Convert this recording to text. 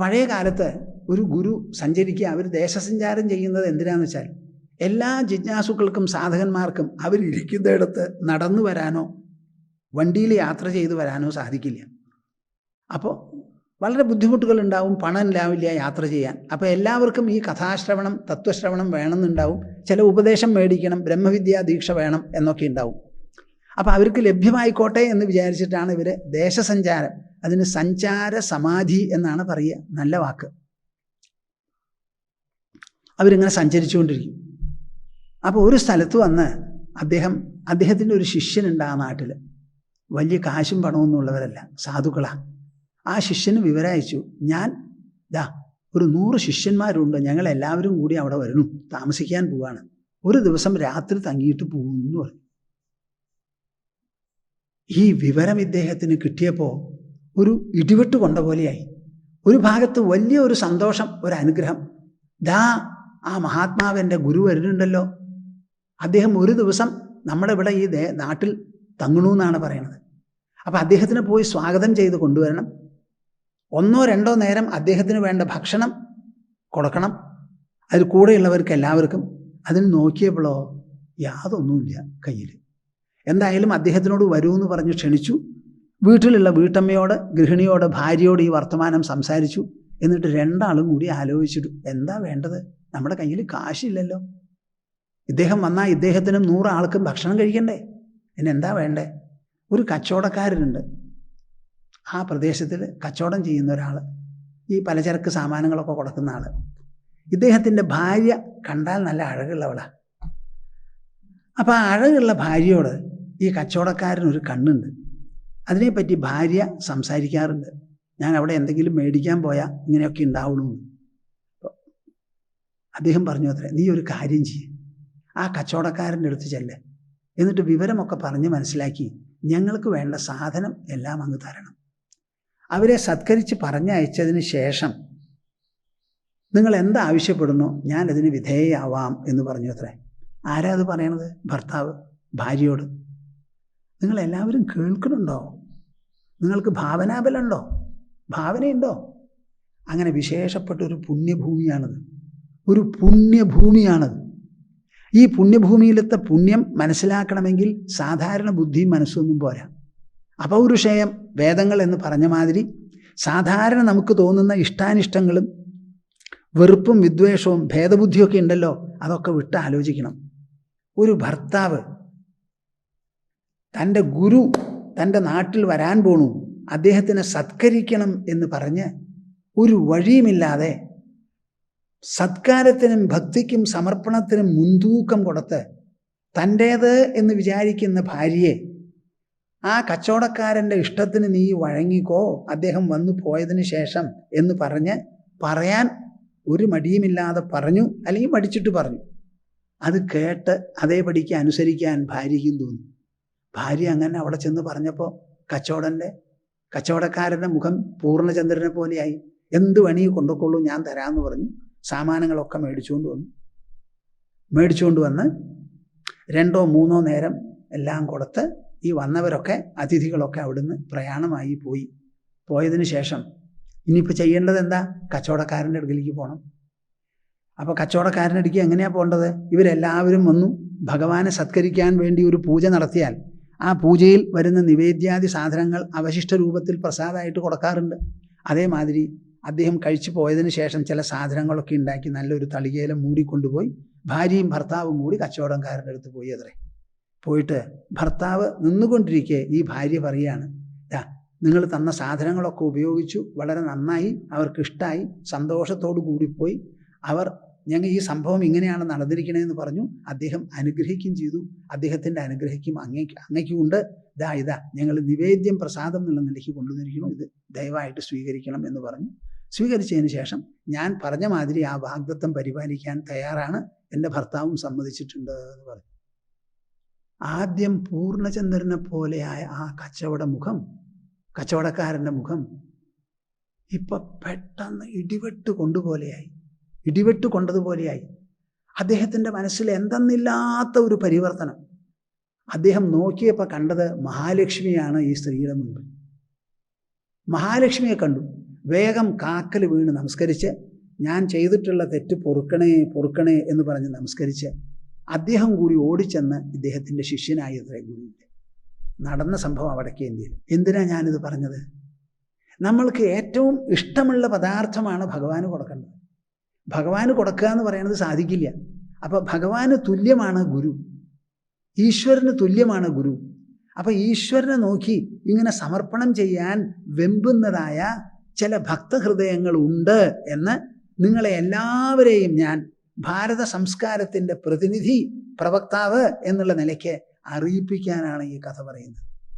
പഴയ കാലത്ത് ഒരു ഗുരു സഞ്ചരിക്കുക അവർ ദേശസഞ്ചാരം ചെയ്യുന്നത് എന്തിനാന്ന് വെച്ചാൽ എല്ലാ ജിജ്ഞാസുക്കൾക്കും സാധകന്മാർക്കും അവരിരിക്കുന്നിടത്ത് നടന്നു വരാനോ വണ്ടിയിൽ യാത്ര ചെയ്തു വരാനോ സാധിക്കില്ല. അപ്പോൾ വളരെ ബുദ്ധിമുട്ടുകൾ ഉണ്ടാവും പണം ഉണ്ടാവില്ല യാത്ര ചെയ്യാൻ. അപ്പോൾ എല്ലാവർക്കും ഈ കഥാശ്രവണം തത്വശ്രവണം വേണമെന്നുണ്ടാവും. ചില ഉപദേശം മേടിക്കണം ബ്രഹ്മവിദ്യാ ദീക്ഷ വേണം എന്നൊക്കെ ഉണ്ടാവും. അപ്പോൾ അവർക്ക് ലഭ്യമായിക്കോട്ടെ എന്ന് വിചാരിച്ചിട്ടാണ് ഇവർ ദേശസഞ്ചാരം അതിന് സഞ്ചാര സമാധി എന്നാണ് പറയുക. നല്ല വാക്ക്. അവരിങ്ങനെ സഞ്ചരിച്ചുകൊണ്ടിരിക്കും. അപ്പോൾ ഒരു സ്ഥലത്ത് വന്ന് അദ്ദേഹം അദ്ദേഹത്തിന്റെ ഒരു ശിഷ്യനുണ്ട് ആ നാട്ടിൽ വലിയ കാശും പണവും ഉള്ളവരല്ല സാധുക്കളാണ് ആ ശിഷ്യന് വിവരയച്ചു ഞാൻ ദാ ഒരു നൂറ് ശിഷ്യന്മാരുണ്ട് ഞങ്ങൾ എല്ലാവരും കൂടി അവിടെ വരുന്നു താമസിക്കാൻ പോവാണ്. ഒരു ദിവസം രാത്രി തങ്ങിയിട്ട് പോകുന്നു പറഞ്ഞു. ഈ വിവരം ഇദ്ദേഹത്തിന് കിട്ടിയപ്പോൾ ഒരു ഇടിവെട്ട് കൊണ്ട പോലെയായി. ഒരു ഭാഗത്ത് വലിയ ഒരു സന്തോഷം ഒരു അനുഗ്രഹം. ദാ ആ മഹാത്മാവിന്റെ ഗുരു വരുന്നുണ്ടല്ലോ. അദ്ദേഹം ഒരു ദിവസം നമ്മുടെ ഇവിടെ ഈ നാട്ടിൽ തങ്ങണു എന്നാണ് പറയുന്നത് അപ്പോൾ അദ്ദേഹത്തിന് പോയി സ്വാഗതം ചെയ്ത് കൊണ്ടുവരണം. ഒന്നോ രണ്ടോ നേരം അദ്ദേഹത്തിന് വേണ്ട ഭക്ഷണം കൊടുക്കണം. അതിൽ കൂടെയുള്ളവർക്ക് എല്ലാവർക്കും. അതിന് നോക്കിയപ്പോഴോ യാതൊന്നുമില്ല കയ്യിൽ. എന്തായാലും അദ്ദേഹത്തിനോട് വരൂ എന്ന് പറഞ്ഞ് ക്ഷണിച്ചു. വീട്ടിലുള്ള വീട്ടമ്മയോട് ഗൃഹിണിയോട് ഭാര്യയോട് ഈ വർത്തമാനം സംസാരിച്ചു. എന്നിട്ട് രണ്ടാളും കൂടി ആലോചിച്ചിട്ടു എന്താ വേണ്ടത്? നമ്മുടെ കയ്യിൽ കാശില്ലല്ലോ. ഇദ്ദേഹം വന്നാൽ ഇദ്ദേഹത്തിനും നൂറാൾക്കും ഭക്ഷണം കഴിക്കണ്ടേ? പിന്നെ എന്താ വേണ്ടേ? ഒരു കച്ചവടക്കാരനുണ്ട്. ആ പ്രദേശത്തിൽ കച്ചവടം ചെയ്യുന്ന ഒരാൾ ഈ പലചരക്ക് സാമാനങ്ങളൊക്കെ കൊടുക്കുന്ന ആൾ ഇദ്ദേഹത്തിന്റെ ഭാര്യ കണ്ടാൽ നല്ല അഴകുള്ളവളാണ് അപ്പോൾ ആ അഴകുള്ള ഭാര്യയോട് ഈ കച്ചവടക്കാരനൊരു കണ്ണുണ്ട്. അതിനെപ്പറ്റി ഭാര്യ സംസാരിക്കാറുണ്ട്. ഞാൻ അവിടെ എന്തെങ്കിലും മേടിക്കാൻ പോയാൽ ഇങ്ങനെയൊക്കെ ഉണ്ടാവുള്ളൂ അദ്ദേഹം പറഞ്ഞു അത്രേ നീ ഒരു കാര്യം ചെയ്യ. ആ കച്ചവടക്കാരന്റെ അടുത്ത് ചെല്ല്. എന്നിട്ട് വിവരമൊക്കെ പറഞ്ഞ് മനസ്സിലാക്കി ഞങ്ങൾക്ക് വേണ്ട സാധനം എല്ലാം അങ്ങ് തരണം. അവരെ സത്കരിച്ച് പറഞ്ഞയച്ചതിന് ശേഷം നിങ്ങൾ എന്താവശ്യപ്പെടുന്നു ഞാനതിന് വിധേയയാവാം എന്ന് പറഞ്ഞു അത്രേ. ആരാ അത് പറയണത്? ഭർത്താവ് ഭാര്യയോട്. നിങ്ങൾ എല്ലാവരും കേൾക്കുന്നുണ്ടോ? നിങ്ങൾക്ക് ഭാവനാബലുണ്ടോ ഭാവനയുണ്ടോ? അങ്ങനെ വിശേഷപ്പെട്ട ഒരു പുണ്യഭൂമിയാണത്. ഒരു പുണ്യഭൂമിയാണത്. ഈ പുണ്യഭൂമിയിലത്തെ പുണ്യം മനസ്സിലാക്കണമെങ്കിൽ സാധാരണ ബുദ്ധിയും മനസ്സൊന്നും പോരാ. അപൗരുഷേയം വേദങ്ങൾ എന്ന് പറഞ്ഞ മാതിരി സാധാരണ നമുക്ക് തോന്നുന്ന ഇഷ്ടാനിഷ്ടങ്ങളും വെറുപ്പും വിദ്വേഷവും ഭേദബുദ്ധിയൊക്കെ ഉണ്ടല്ലോ അതൊക്കെ വിട്ട് ആലോചിക്കണം ഒരു ഭർത്താവ് തന്റെ ഗുരു തന്റെ നാട്ടിൽ വരാൻ പോണു. അദ്ദേഹത്തിനെ സത്കരിക്കണം എന്ന് പറഞ്ഞ് ഒരു വഴിയുമില്ലാതെ സത്കാരത്തിനും ഭക്തിക്കും സമർപ്പണത്തിനും മുൻതൂക്കം കൊടുത്ത് തന്റേത് എന്ന് വിചാരിക്കുന്ന ഭാര്യയെ ആ കച്ചവടക്കാരന്റെ ഇഷ്ടത്തിന് നീ വഴങ്ങിക്കോ അദ്ദേഹം വന്നു പോയതിന് ശേഷം എന്ന് പറഞ്ഞ് പറയാൻ ഒരു മടിയുമില്ലാതെ പറഞ്ഞു അല്ലെങ്കിൽ മടിച്ചിട്ട് പറഞ്ഞു. അത് കേട്ട് അതേപടിക്ക് അനുസരിക്കാൻ ഭാര്യയ്ക്കും തോന്നി. ഭാര്യ അങ്ങനെ അവിടെ ചെന്ന് പറഞ്ഞപ്പോൾ കച്ചവടന്റെ കച്ചവടക്കാരന്റെ മുഖം പൂർണചന്ദ്രനെ പോലെയായി. എന്ത് വണി കൊണ്ടുക്കൊള്ളൂ ഞാൻ തരാമെന്ന് പറഞ്ഞു. സാമാനങ്ങളൊക്കെ മേടിച്ചുകൊണ്ട് വന്നു. മേടിച്ചുകൊണ്ട് വന്ന് രണ്ടോ മൂന്നോ നേരം എല്ലാം കൊടുത്ത് ഈ വന്നവരൊക്കെ അതിഥികളൊക്കെ അവിടുന്ന് പ്രയാണമായി പോയി. പോയതിന് ശേഷം ഇനിയിപ്പോൾ ചെയ്യേണ്ടത് എന്താ? കച്ചവടക്കാരന്റെ അടുക്കലേക്ക് പോകണം അപ്പോൾ കച്ചവടക്കാരന്റെ അടുക്കി എങ്ങനെയാണ് പോകേണ്ടത് ഇവരെല്ലാവരും വന്നു. ഭഗവാനെ സത്കരിക്കാൻ വേണ്ടി ഒരു പൂജ നടത്തിയാൽ ആ പൂജയിൽ വരുന്ന നിവേദ്യാദി സാധനങ്ങൾ അവശിഷ്ട രൂപത്തിൽ പ്രസാദമായിട്ട് കൊടുക്കാറുണ്ട്. അതേമാതിരി അദ്ദേഹം കഴിച്ചു പോയതിന് ശേഷം ചില സാധനങ്ങളൊക്കെ ഉണ്ടാക്കി നല്ലൊരു തളികയില മൂടിക്കൊണ്ടുപോയി ഭാര്യയും ഭർത്താവും കൂടി കച്ചവടക്കാരന്റെ അടുത്ത് പോയി അത്രേ. പോയിട്ട് ഭർത്താവ് നിന്നുകൊണ്ടിരിക്കെ ഈ ഭാര്യ പറയാണ് ദാ നിങ്ങൾ തന്ന സാധനങ്ങളൊക്കെ ഉപയോഗിച്ചു വളരെ നന്നായി അവർക്ക് ഇഷ്ടമായി സന്തോഷത്തോടു കൂടിപ്പോയി അവർ ഞങ്ങൾ ഈ സംഭവം ഇങ്ങനെയാണ് നടന്നിരിക്കണതെന്ന് പറഞ്ഞു അദ്ദേഹം അനുഗ്രഹിക്കുകയും ചെയ്തു. അദ്ദേഹത്തിന്റെ അനുഗ്രഹിക്കും അങ്ങേക്ക് അങ്ങയ്ക്കുണ്ട്. ഇതാ ഇതാ ഞങ്ങൾ നിവേദ്യം പ്രസാദം എന്നുള്ള നിലയ്ക്ക് കൊണ്ടുവന്നിരിക്കുന്നു. ഇത് ദയവായിട്ട് സ്വീകരിക്കണം എന്ന് പറഞ്ഞു. സ്വീകരിച്ചതിന് ശേഷം ഞാൻ പറഞ്ഞ മാതിരി ആ വാഗ്ദത്വം പരിപാലിക്കാൻ തയ്യാറാണ്. എന്റെ ഭർത്താവും സമ്മതിച്ചിട്ടുണ്ട് എന്ന് പറഞ്ഞു. ആദ്യം പൂർണചന്ദ്രനെ പോലെയായ ആ കച്ചവട മുഖം കച്ചവടക്കാരന്റെ മുഖം ഇപ്പൊ പെട്ടെന്ന് ഇടിവെട്ട് കൊണ്ടുപോലെയായി. ഇടിവെട്ട് കൊണ്ടതുപോലെയായി അദ്ദേഹത്തിന്റെ മനസ്സിൽ എന്തെന്നില്ലാത്ത ഒരു പരിവർത്തനം. അദ്ദേഹം നോക്കിയപ്പോൾ കണ്ടത് മഹാലക്ഷ്മിയാണ് ഈ സ്ത്രീയുടെ മുൻപിൽ. മഹാലക്ഷ്മിയെ കണ്ടു. വേഗം കാക്കൽ വീണ് നമസ്കരിച്ച് ഞാൻ ചെയ്തിട്ടുള്ള തെറ്റ് പൊറുക്കണേ പൊറുക്കണേ എന്ന് പറഞ്ഞ് നമസ്കരിച്ച് അദ്ദേഹം കൂടി ഓടിച്ചെന്ന് ഇദ്ദേഹത്തിന്റെ ശിഷ്യനായ അത്രേ ഗുരുവിന്റെ നടന്ന സംഭവം വടക്കേ ഇന്ത്യയിൽ എന്തിനാ ഞാനിത് പറഞ്ഞത്? നമ്മൾക്ക് ഏറ്റവും ഇഷ്ടമുള്ള പദാർത്ഥമാണ് ഭഗവാന് കൊടുക്കേണ്ടത്. ഭഗവാന് കൊടുക്കുക എന്ന് പറയുന്നത് സാധിക്കില്ല. അപ്പോൾ ഭഗവാന് തുല്യമാണ് ഗുരു. ഈശ്വരന് തുല്യമാണ് ഗുരു. അപ്പം ഈശ്വരനെ നോക്കി ഇങ്ങനെ സമർപ്പണം ചെയ്യാൻ വെമ്പുന്നതായ ചില ഭക്തഹൃദയങ്ങൾ ഉണ്ട് എന്ന് നിങ്ങളെ എല്ലാവരെയും ഞാൻ ഭാരത സംസ്കാരത്തിന്റെ പ്രതിനിധി പ്രവക്താവ് എന്നുള്ള നിലയ്ക്ക് അറിയിപ്പിക്കാനാണ് ഈ കഥ പറയുന്നത്.